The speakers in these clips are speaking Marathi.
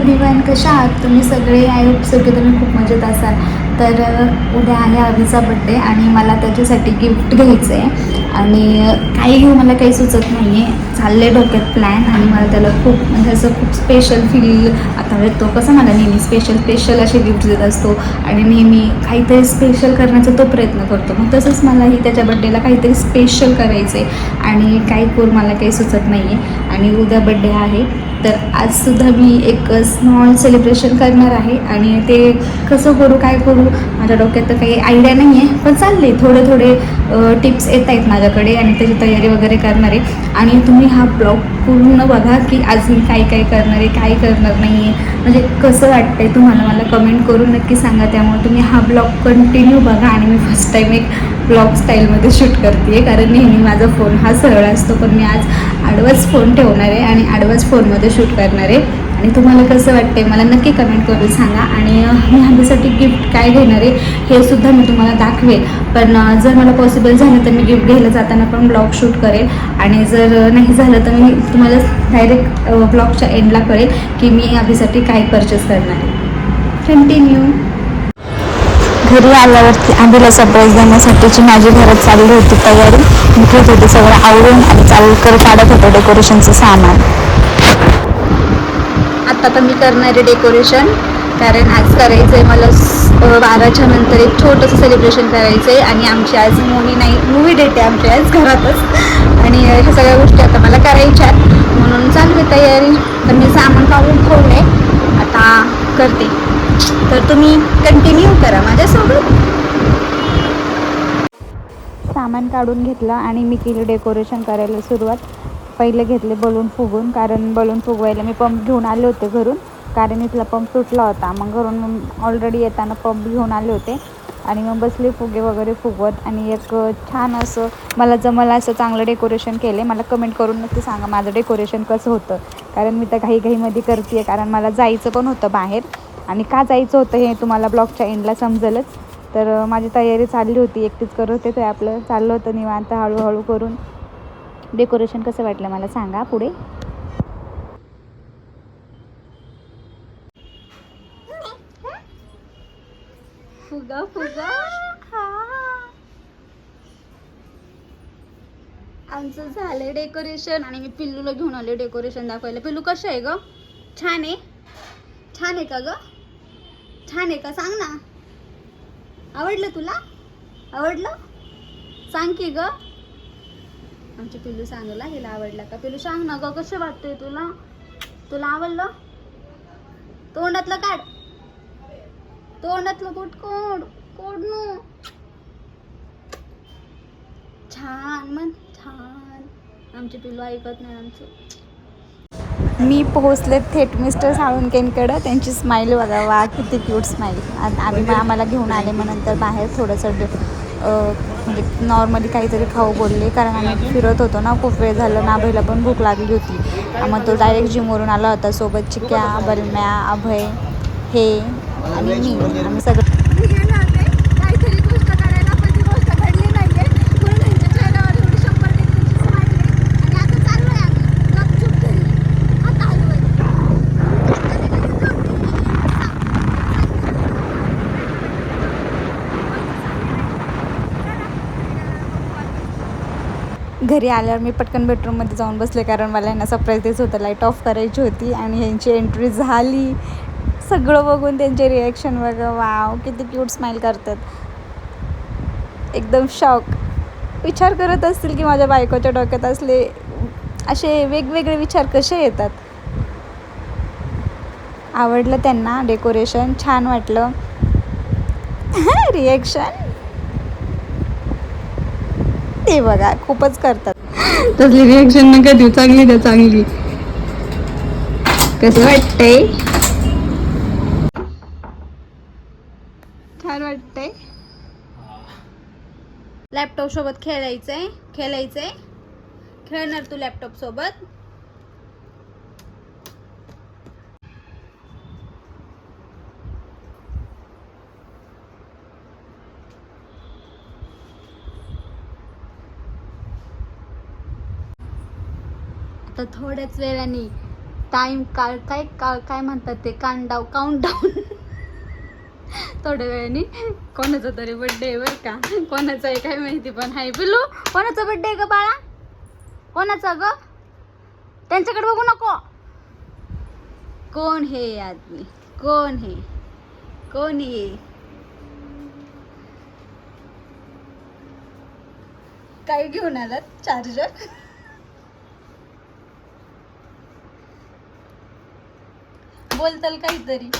एव्हरीवन कशा आहात? तुम्ही सगळे? आय होप सगळे तुम्ही खूप मजेत असाल. तर उद्या आहे आवीचा बड्डे आणि मला त्याच्यासाठी गिफ्ट घ्यायचं आहे आणि काही घेऊ मला काही सुचत नाही आहे चालले डोक्यात प्लॅन आणि मला त्याला खूप म्हणजे असं खूप स्पेशल फील आता येतो. कसं मला नेहमी स्पेशल स्पेशल असे गिफ्ट देत असतो. आणि नेहमी काहीतरी स्पेशल करण्याचा तो प्रयत्न करतो. मग तसंच मलाही त्याच्या बड्डेला काहीतरी स्पेशल करायचं आहे आणि काही करू मला काही सुचत नाही आहे आणि उद्या बड्डे आहे. तर आजसुद्धा मी एक स्मॉल सेलिब्रेशन करणार आहे आणि ते कसं करू काय करू माझ्या डोक्यात तर काही आयडिया नाही आहे पण चालले थोडे थोडे टिप्स येत आहेत माझ्याकडे आणि त्याची तयारी वगैरे करणार आहे. आणि तुम्ही हा ब्लॉग पूर्ण बघा की आज मी काय काय करणार आहे काय करणार नाही आहे म्हणजे कसं वाटतंय तुम्हाला मला कमेंट करून नक्की सांगा. त्यामुळे तुम्ही हा ब्लॉग कंटिन्यू बघा आणि मी फर्स्ट टाईम एक ब्लॉग स्टाईलमध्ये शूट करते आहे कारण नेहमी माझा फोन हा सरळ असतो पण मी आज आडवाच फोन ठेवणार आहे आणि आडवाच फोनमध्ये शूट करणार. आहे आणि तुम्हाला कसं वाटतंय? मला नक्की कमेंट करून सांगा. आणि मी ह्यासाठी गिफ्ट काय घेणार आहे हे सुद्धा मी तुम्हाला दाखवेल. पण जर मला पॉसिबल झालं तर मी गिफ्ट घ्यायला जाताना पण ब्लॉग शूट करेल. आणि जर नाही झालं तर मी तुम्हाला डायरेक्ट ब्लॉगच्या एंडला कळेल की मी अभिसाठी काय परचेस करणार आहे. कंटिन्यू घरी आल्यावरती आंबीला सरप्राईज देण्यासाठीची माझी घरात चालली होती तयारी मी घेत होते सगळं आवडून आणि चालू कर काढत होतं डेकोरेशनचं सामान. आत्ता तर मी करणार आहे डेकोरेशन कारण आज करायचं आहे मला बाराच्या नंतर एक छोटंसं सेलिब्रेशन करायचं आहे आणि आमची आज मूवी नाही मूवी डेट आहे आमची आज घरातच. आणि ह्या सगळ्या गोष्टी आता मला करायच्या आहेत. म्हणून चालू आहे तयारी. तर मी सामान काढून ठेवलं आहे आता करते. तर तुम्ही कंटिन्यू करा माझ्यासोबत. सामान काढून घेतलं आणि मी केली डेकोरेशन करायला सुरुवात. पहिले घेतले बलून फुगून कारण बलून फुगवायला मी पंप घेऊन आले होते घरून. कारण इथला पंप तुटला होता. मग घरून ऑलरेडी येताना पंप घेऊन आले होते. आणि मग बसले फुगे वगैरे फुगवत. आणि एक छान असं मला जमलं असं चांगलं डेकोरेशन केले मला कमेंट करून नक्की सांगा माझं डेकोरेशन कसं होतं. कारण मी तर घाईघाईमध्ये करते आहे कारण मला जायचं पण होतं बाहेर. आणि का जायचं होतं हे तुम्हाला ब्लॉगच्या एंडला समजेलच. तर माझी तयारी चालली होती एकटीच करत होते ते आपलं चाललं होतं निवांत हळूहळू करून. डेकोरेशन कसं वाटलं मला सांगा पुढे. फुगा फुगा. आमचं झालंय डेकोरेशन आणि मी पिल्लूला घेऊन आले डेकोरेशन दाखवायला. पिल्लू कसं आहे ग? छान आहे. छान आहे का ग? छान आहे का? सांग ना. आवडलं तुला? आवडलं? सांग की ग. आमचे पिल्लू सांगला हिला आवडला का? पिल्लू सांग ना ग कसं वाटतंय तुला? तुला आवडलं? तोंडातलं काढ. तोंडातलं कुठ कोड कोड नो छान मन छान. आमचे पिल्लू ऐकत नाही आमचं. मी पोहोचले थेट मिस्टर साळुंकेंकडं. त्यांची स्माईल बघा वा किती क्यूट स्माईल आम्ही मग आम्हाला घेऊन आले मग नंतर बाहेर थोडंसं म्हणजे नॉर्मली काहीतरी खाऊ बोलले. कारण आम्ही फिरत होतो ना खूप वेळ झालं नाभईला पण भूक लागली होती. मग तो डायरेक्ट जिमवरून आला होता. सोबत चिक्या बलम्या अभय हे आणि मी. आम्ही सगळं काहीतरी गोष्ट करायला पण ती गोष्ट घडली नाहीये म्हणून त्यांच्या चेहऱ्यावर एवढी शंभर टक्केची स्माईल आणि आता चाललोय आम्ही गपचूप घरी आता आलोय घरी आल्यावर मी पटकन बेडरूममध्ये जाऊन बसले कारण मला यांना सरप्राईज द्यायचं होतं. लाइट ऑफ करायची होती आणि यांची एंट्री झाली. सगळं बघून त्यांचे रिॲक्शन बघा. वाव किती क्यूट स्माईल करतात. एकदम शॉक विचार करत असतील की माझ्या बायकोच्या डोक्यात असले असे वेगवेगळे विचार कसे येतात? आवडलं त्यांना डेकोरेशन छान वाटलं. रिॲक्शन ते बघा खूपच करतात. तसली रिॲक्शन नका देऊ चांगली द्या चांगली. कसं? वाटतंय. छान वाटतंय. लॅपटॉप सोबत खेळायचंय खेळायचंय. खेळणार तू लॅपटॉप सोबत? आता थोड्याच वेळाने टाइम का काय का काय म्हणतात ते? कांडाव काउंट डाऊन थोड्या वेळाने. कोणाचा तरी बड्डे आहे बरं का? कोणाचा आहे काय माहिती पण आहे पिलू कोणाचा बड्डे आहे ग बाळा? कोणाचा ग? त्यांच्याकडे बघू नको. कोण हे आदमी? कोण हे? कोण हे? काय घेऊन आलात? चार्जर बोलताल काहीतरी.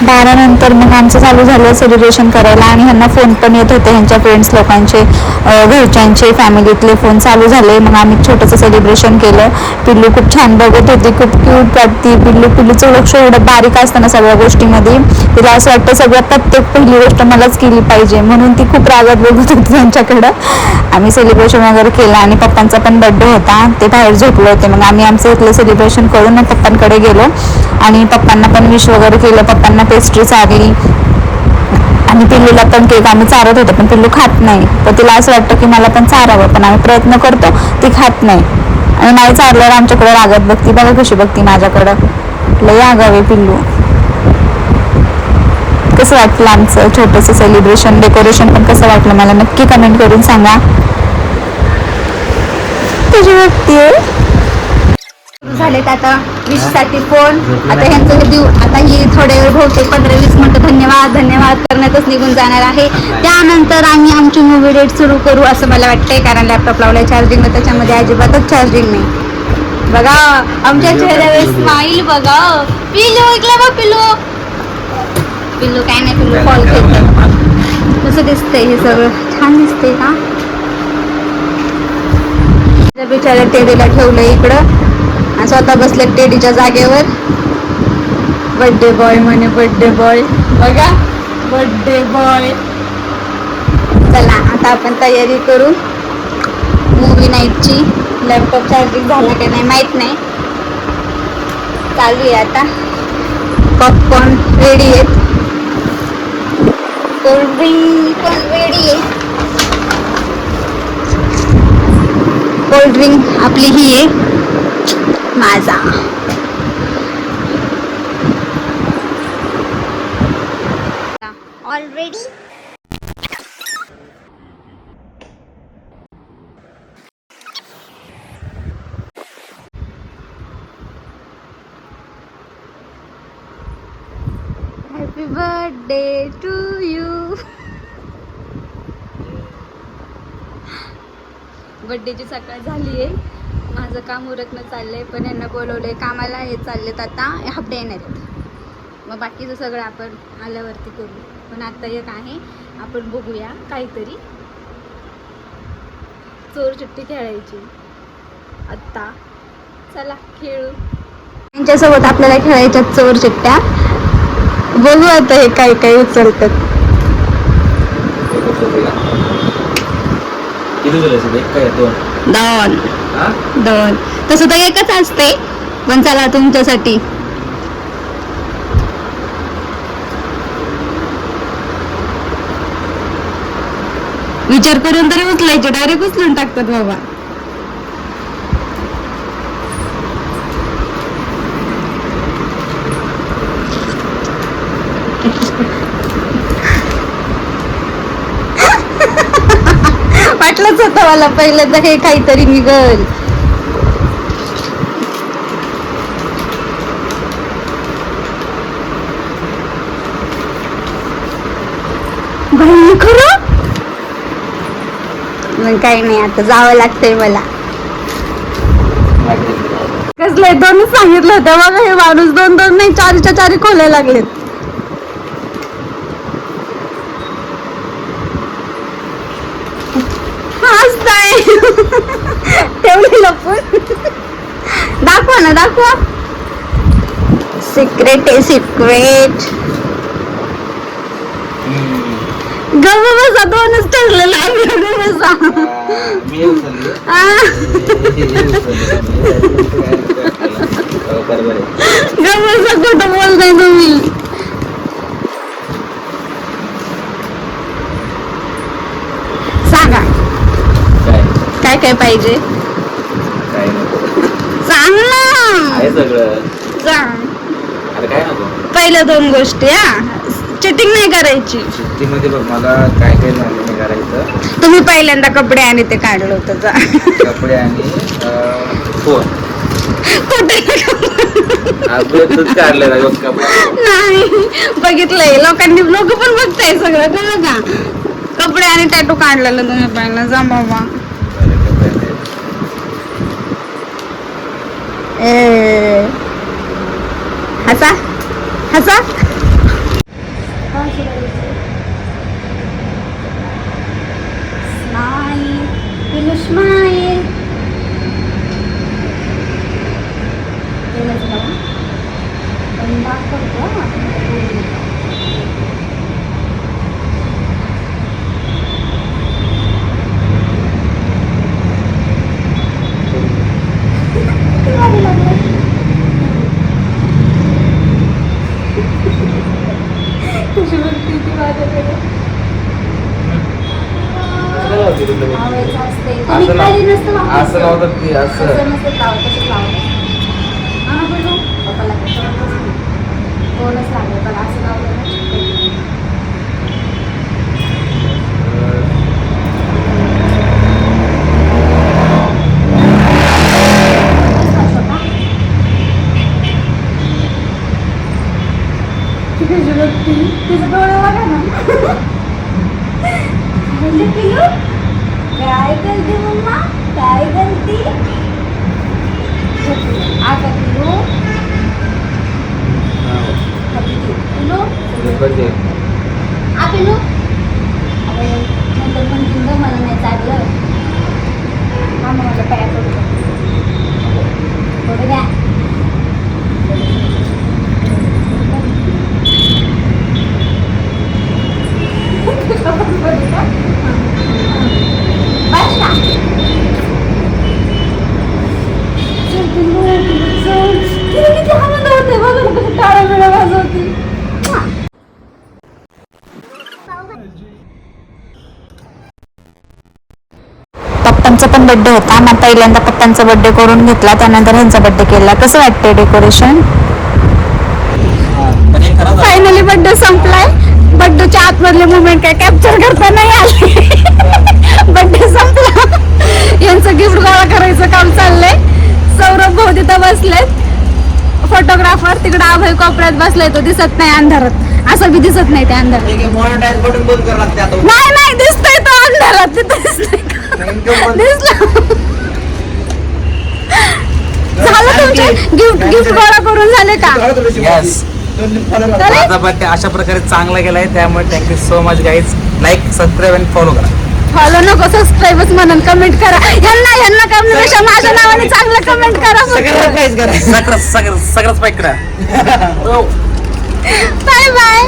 बारानंतर मग आमचं चालू झालं सेलिब्रेशन करायला आणि ह्यांना फोन पण येत होते ह्यांच्या फ्रेंड्स लोकांचे घरच्यांचे फॅमिलीतले फोन चालू झाले. मग आम्ही छोटंसं सेलिब्रेशन केलं. पिल्लू खूप छान बघत होती खूप क्यूट वाटती. पिल्लू पिल्लूचं लक्ष एवढं बारीक असताना सगळ्या गोष्टीमध्ये. तिला असं वाटतं सगळ्यात प्रत्येक पहिली गोष्ट मलाच केली पाहिजे. म्हणून ती खूप रागात बघत होती त्यांच्याकडं. आम्ही सेलिब्रेशन वगैरे केलं आणि पप्पांचा पण बड्डे होता ते बाहेर झोपले होते. मग आम्ही आमचं इथलं सेलिब्रेशन करून पप्पांकडे गेलो आणि पप्पांना पण विश वगैरे केलं. पप्पांना पेस्ट्री चारली आणि पिल्लूला पण केक आम्ही चारत होतो पण पिल्लू खात नाही. तर तिला असं वाटतं की मला पण चारावं पण आम्ही प्रयत्न करतो ती खात नाही. आणि नाही चारल्यावर आमच्याकडे रागत बघती बघा कशी बघती माझ्याकडं. लय आगावे पिल्लू. कसं वाटलं आमचं छोटंसं सेलिब्रेशन डेकोरेशन पण कसं वाटलं? मला नक्की कमेंट करून सांगा. कशी बघतीये झालेत आता विशसाठी फोन. आता ह्यांचं हे देऊ आता ही थोडे वेळ बहुतेक पंधरा वीस मिनिटं धन्यवाद धन्यवाद करण्यातच निघून जाणार आहे. त्यानंतर आम्ही आमची मूवी डेट सुरू करू असं मला वाटतंय कारण लॅपटॉप लावलाय चार्जिंग त्याच्यामध्ये अजिबातच चार्जिंग नाही. बघा आमच्या चेहऱ्यावर स्माईल बघा. पिलू इकलं बघ पिलू पिल्लू काय नाही पिल्लू कॉल करतो कसं दिसतंय हे सगळं? छान दिसतंय का? त्या बिचाऱ्या टेडीला ठेवलंय इकडं. आणि स्वतः बसले टेडीच्या जागेवर. बर्थडे बॉय म्हणे बर्थडे बॉय बघा बर्थडे बॉय चला आता आपण तयारी करू. मूवी नाईटची लॅपटॉप चार्जिंग झाला का नाही माहीत नाही. चालू आहे आता. पॉपकॉर्न रेडी आहेत. कोल्ड्रिंक पण रेडी आहे. कोल्ड्रिंक आपली ही आहे. Maaza. Already happy birthday to you बड्डेची सकाळ झाली आहे माझं काम उरकणं आहे पण यांना आहे कामाला हे चाललेत आता हाफ डे येणार आहेत. मग बाकीचं सगळं आपण आल्यावरती करू. पण आत्ता एक आहे आपण बघूया काहीतरी. चोर चुट्टी खेळायची. आत्ता. चला खेळू. त्यांच्यासोबत आपल्याला खेळायच्या चोर चिट्ट्या. बघू आता हे काय काय उचलतात. किती झाले असेल एक काय? दोन? दोन. हा? दोन. तसं तर एकच असते. पण चला तुमच्यासाठी. विचार करून तरी उचलायचे. डायरेक्ट उचलून टाकतात बाबा. वाटलंच होतं मला पहिलं तर हे काहीतरी निघल. मग काही नाही आता जावं लागतंय मला. कसले दोनच सांगितलं होतं बघा हे माणूस दोन दोन नाही चारच्या चारी खोलायला लागलेत हसताय ठेवली लपून दाखवा ना दाखवा. सिक्रेट आहे सिक्रेट गप बसा दोनच ठरलेलं बसा. गप बसा खोटं बोलताय तुम्ही. सांगा. काय काय पाहिजे? आहे सगळं. काय नको? पहिल्या दोन गोष्टी हा. चिटिंग नाही करायची. सुट्टीमध्ये बघ मला काय काय झालं नाही करायचं. तुम्ही पहिल्यांदा कपडे आणि ते काढलं होतं जा. कपडे आणि फोन. कुठे? बघ कपडे. नाही. बघितलंय. लोकांनी लोक पण बघताय सगळं. कळलं का कपडे आणि टॅटू काढलेलं तुम्ही पहिला. जा बाबा. আচ্ছা लाव- असं लावतात की असं काय करते मम्मा काय करते आता पिलू पिलू बघते. आ पिलू अरे नंतर म्हणतील गं मला नाही चाललं मला पाया पडू पप्पांचा पण बर्थडे होता. मग पहिल्यांदा पप्पांचा बर्थडे करून घेतला. त्यानंतर ह्यांचा बर्थडे केला. कसं वाटतंय डेकोरेशन. फायनली बर्थडे संपलाय. बर्थडेच्या आतमधले मुवमेंट काय कॅप्चर करता नाही आले. बर्थडे संपला. यांचं गिफ्ट गोळा करायचं काम चाललंय. सौरभ भाऊ तिथं बसलेत. फोटोग्राफर तिकडे अभय कोपऱ्यात बसलाय. तो दिसत नाही अंधारात. असं बी दिसत नाही त्या अंधारात. नाही नाही दिसतोय तो अंधारात. तिथं दिसतोय. झालं तुमचे? गिफ्ट गिफ्ट गोळा करून झाले का. झाले? माझा बर्थडे अशा प्रकारे चांगला गेलाय त्यामुळे thank you so much guys like subscribe आणि फॉलो करा. फॉलो नको सबस्क्राईबच म्हणून कमेंट करा. यांना यांना करण्यापेक्षा माझ्या नावाने चांगलं कमेंट करा सगळं सगळं सगळंच पाहिजे करा. Bye bye